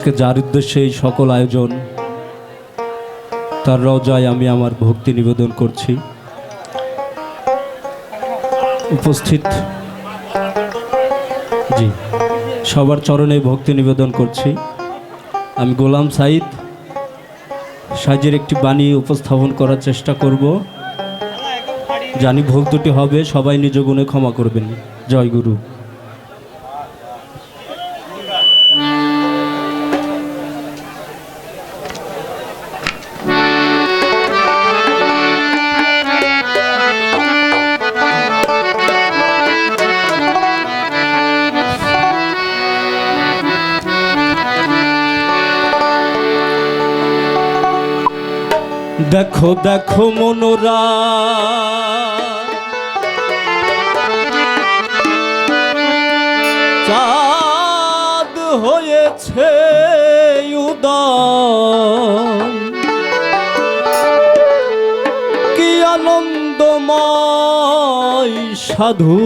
আজকে যার উদ্দেশ্যে এই সকল আয়োজন, তার রজায় আমি আমার ভক্তি নিবেদন করছি। উপস্থিত। জি, সবার চরণে ভক্তি নিবেদন করছি। আমি গোলাম সাইদ, সাইজের একটি বাণী উপস্থাপন করার চেষ্টা করব। জানি ভোগ দুটি হবে, সবাই নিজ গুণে ক্ষমা করবেন। জয় গুরু। দেখো দেখো মনোরা। চাঁদ হয়েছে উদয়। কি আনন্দময় সাধু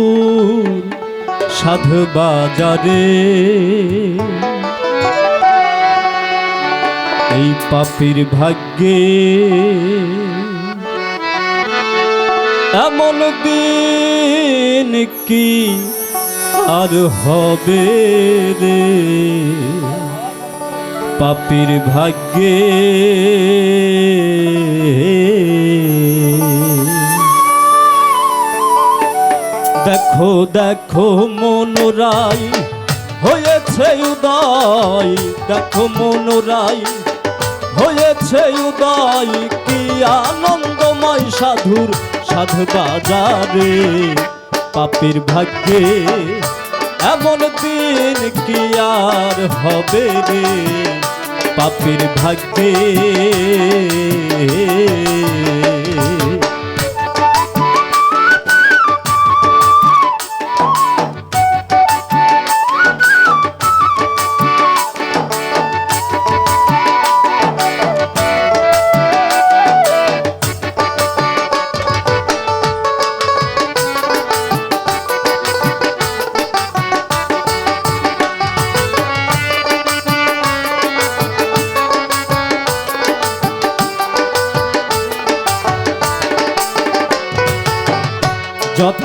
সাধু বাজারে। এই পাপির ভাগ্যে এমন দিন কি আর হবে রে? পাপির ভাগ্যে দেখো দেখো, মনোরাই হয়েছে উদয়। দেখো, মনোরাই হয়েছে উদয়, কি আনন্দময় সাধুর সাধু বাজারে পাপির ভাগ্যে এমন দিন কি আর হবে রে? পাপির ভাগ্যে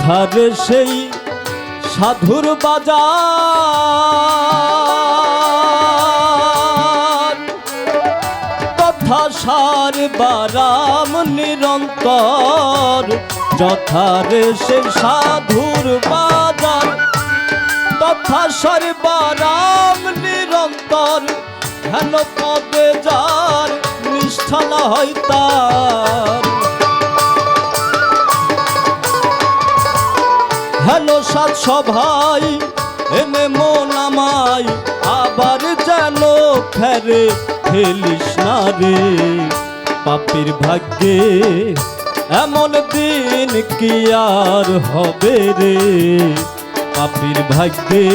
যথার সেই সাধুর বাজার। তথা সার বারাম নিরন্তর যথার সেই সাধুর বাজার। তথা সার বারাম নিরন্তর, হেন পদে যার নিষ্ঠা তার। হ্যালো সাত সভাই এনে মন আমাই আবার যেন ফেরে খেলিস না রে। পাপির ভাগ্যে এমন দিন কি আর হবে রে? পাপির ভাগ্যে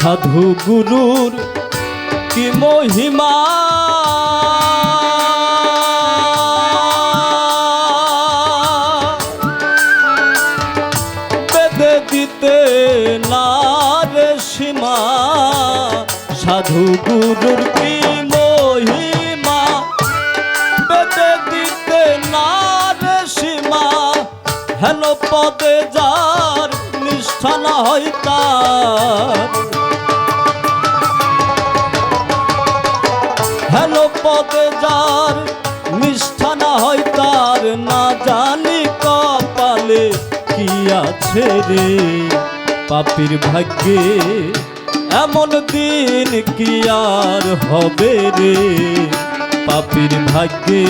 সাধু গুরুর কি মহিমা? বেদে দিতে না সীমা, সাধু গুরুর কি মহিমা? বেদে দিতে না রে সীমা, হেন পদে যার নিষ্ঠান তার। হেন পদে যার নিষ্ঠা না হয় তার, না জানি কপালে কি আছে রে। পাপির ভাগ্যে এমন দিন কি আর হবে রে। পাপির ভাগ্যে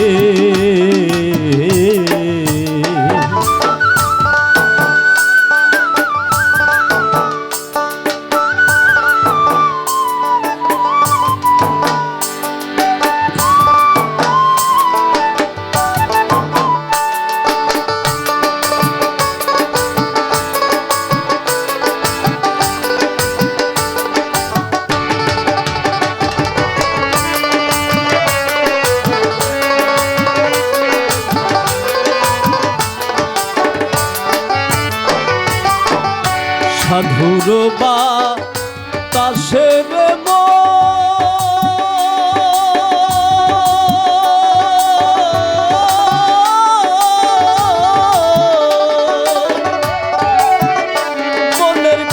সাধুর বা তাসের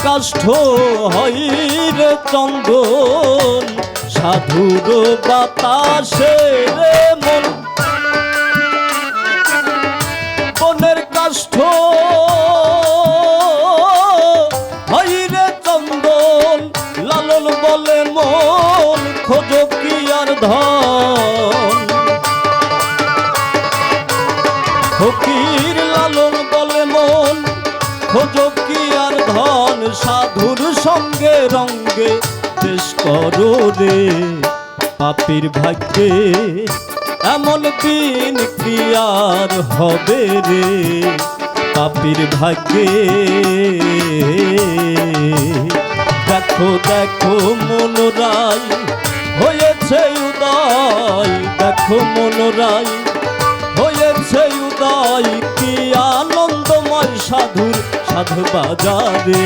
কাষ্ঠ হইর চন্দন সাধুর বাতাসের মন। দেশ করো রে, পাপির ভাগ্যে এমন দিন কি আর হবে রে, পাপির ভাগ্যে। দেখো দেখো, মনোরাই হয়েছে উদয়, দেখো, মনোরাই হয়েছে উদয়, কি আনন্দময় সাধুর সাধু বাজারে।